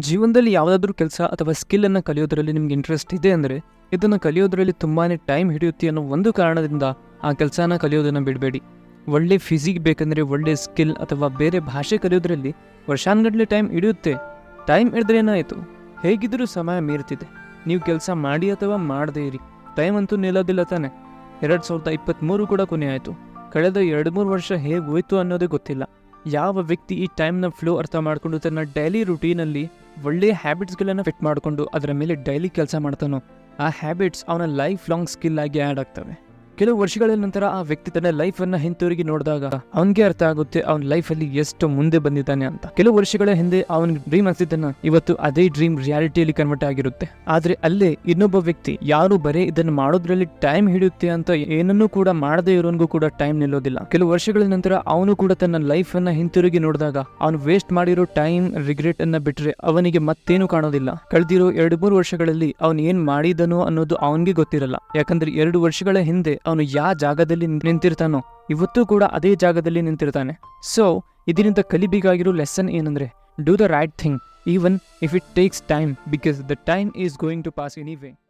ಜೀವನದಲ್ಲಿ ಯಾವುದಾದ್ರೂ ಕೆಲಸ ಅಥವಾ ಸ್ಕಿಲ್ಲನ್ನು ಕಲಿಯೋದರಲ್ಲಿ ನಿಮ್ಗೆ ಇಂಟ್ರೆಸ್ಟ್ ಇದೆ ಅಂದರೆ ಇದನ್ನು ಕಲಿಯೋದರಲ್ಲಿ ತುಂಬಾ ಟೈಮ್ ಹಿಡಿಯುತ್ತೆ ಅನ್ನೋ ಒಂದು ಕಾರಣದಿಂದ ಆ ಕೆಲಸನ ಕಲಿಯೋದನ್ನು ಬಿಡಬೇಡಿ. ಒಳ್ಳೆ ಫಿಸಿಕ್ ಬೇಕಂದರೆ ಒಳ್ಳೆ ಸ್ಕಿಲ್ ಅಥವಾ ಬೇರೆ ಭಾಷೆ ಕಲಿಯೋದ್ರಲ್ಲಿ ವರ್ಷಾನ್ಗಟ್ಲೆ ಟೈಮ್ ಹಿಡಿಯುತ್ತೆ. ಟೈಮ್ ಹಿಡಿದ್ರೆ ಏನಾಯಿತು? ಹೇಗಿದ್ರೂ ಸಮಯ ಮೀರ್ತಿದೆ. ನೀವು ಕೆಲಸ ಮಾಡಿ ಅಥವಾ ಮಾಡದೇ ಇರಿ. ಟೈಮ್ ಅಂತೂ ನಿಲ್ಲೋದಿಲ್ಲ ತಾನೆ. ಎರಡು ಸಾವಿರದ ಇಪ್ಪತ್ತ್ಮೂರು ಕೂಡ ಕೊನೆ ಆಯಿತು. ಕಳೆದ ಎರಡು ಮೂರು ವರ್ಷ ಹೇಗೆ ಹೋಯ್ತು ಅನ್ನೋದೇ ಗೊತ್ತಿಲ್ಲ. ಯಾವ ವ್ಯಕ್ತಿ ಈ ಟೈಮ್ನ ಫ್ಲೋ ಅರ್ಥ ಮಾಡಿಕೊಂಡು ತನ್ನ ಡೈಲಿ ರುಟೀನಲ್ಲಿ ಒಳ್ಳೆಯ ಹ್ಯಾಬಿಟ್ಸ್ಗಳನ್ನು ಫಿಟ್ ಮಾಡಿಕೊಂಡು ಅದರ ಮೇಲೆ ಡೈಲಿ ಕೆಲಸ ಮಾಡ್ತಾನೋ, ಆ ಹ್ಯಾಬಿಟ್ಸ್ ಅವನ ಲೈಫ್ ಲಾಂಗ್ ಸ್ಕಿಲ್ ಆಗಿ ಆ್ಯಡ್ ಆಗ್ತವೆ. ಕೆಲವು ವರ್ಷಗಳ ನಂತರ ಆ ವ್ಯಕ್ತಿ ತನ್ನ ಲೈಫ್ ಅನ್ನ ಹಿಂತಿರುಗಿ ನೋಡಿದಾಗ ಅವನಿಗೆ ಅರ್ಥ ಆಗುತ್ತೆ ಅವನ ಅಲ್ಲಿ ಎಷ್ಟು ಮುಂದೆ ಬಂದಿದ್ದಾನೆ ಅಂತ. ಕೆಲವು ವರ್ಷಗಳ ಹಿಂದೆ ಅವನ ಡ್ರೀಮ್ ಅನ್ಸಿದ್ದನ್ನ ಇವತ್ತು ಅದೇ ಡ್ರೀಮ್ ರಿಯಾಲಿಟಿಯಲ್ಲಿ ಕನ್ವರ್ಟ್ ಆಗಿರುತ್ತೆ. ಆದ್ರೆ ಅಲ್ಲೇ ಇನ್ನೊಬ್ಬ ವ್ಯಕ್ತಿ ಯಾರು ಬರೇ ಇದನ್ನು ಮಾಡೋದ್ರಲ್ಲಿ ಟೈಮ್ ಹಿಡಿಯುತ್ತೆ ಅಂತ ಏನನ್ನೂ ಕೂಡ ಮಾಡದೇ ಇರೋನ್ಗೂ ಕೂಡ ಟೈಮ್ ನಿಲ್ಲೋದಿಲ್ಲ. ಕೆಲವು ವರ್ಷಗಳ ನಂತರ ಅವನು ಕೂಡ ತನ್ನ ಲೈಫ್ ಅನ್ನ ಹಿಂತಿರುಗಿ ನೋಡಿದಾಗ ಅವನು ವೇಸ್ಟ್ ಮಾಡಿರೋ ಟೈಮ್ ರಿಗ್ರೆಟ್ ಅನ್ನ ಬಿಟ್ರೆ ಅವನಿಗೆ ಮತ್ತೇನು ಕಾಣೋದಿಲ್ಲ. ಕಳೆದಿರೋ ಎರಡು ಮೂರು ವರ್ಷಗಳಲ್ಲಿ ಅವನು ಏನ್ ಮಾಡಿದನೋ ಅನ್ನೋದು ಅವನಿಗೆ ಗೊತ್ತಿರಲ್ಲ. ಯಾಕಂದ್ರೆ ಎರಡು ವರ್ಷಗಳ ಹಿಂದೆ ಅವನು ಯಾವ ಜಾಗದಲ್ಲಿ ನಿಂತಿರ್ತಾನೋ, ಇವತ್ತು ಕೂಡ ಅದೇ ಜಾಗದಲ್ಲಿ ನಿಂತಿರ್ತಾನೆ. ಸೊ ಇದರಿಂದ ಕಲಿಬೇಕಾಗಿರೋ ಲೆಸನ್ ಏನಂದ್ರೆ do the right thing even if it takes time because the time is going to pass anyway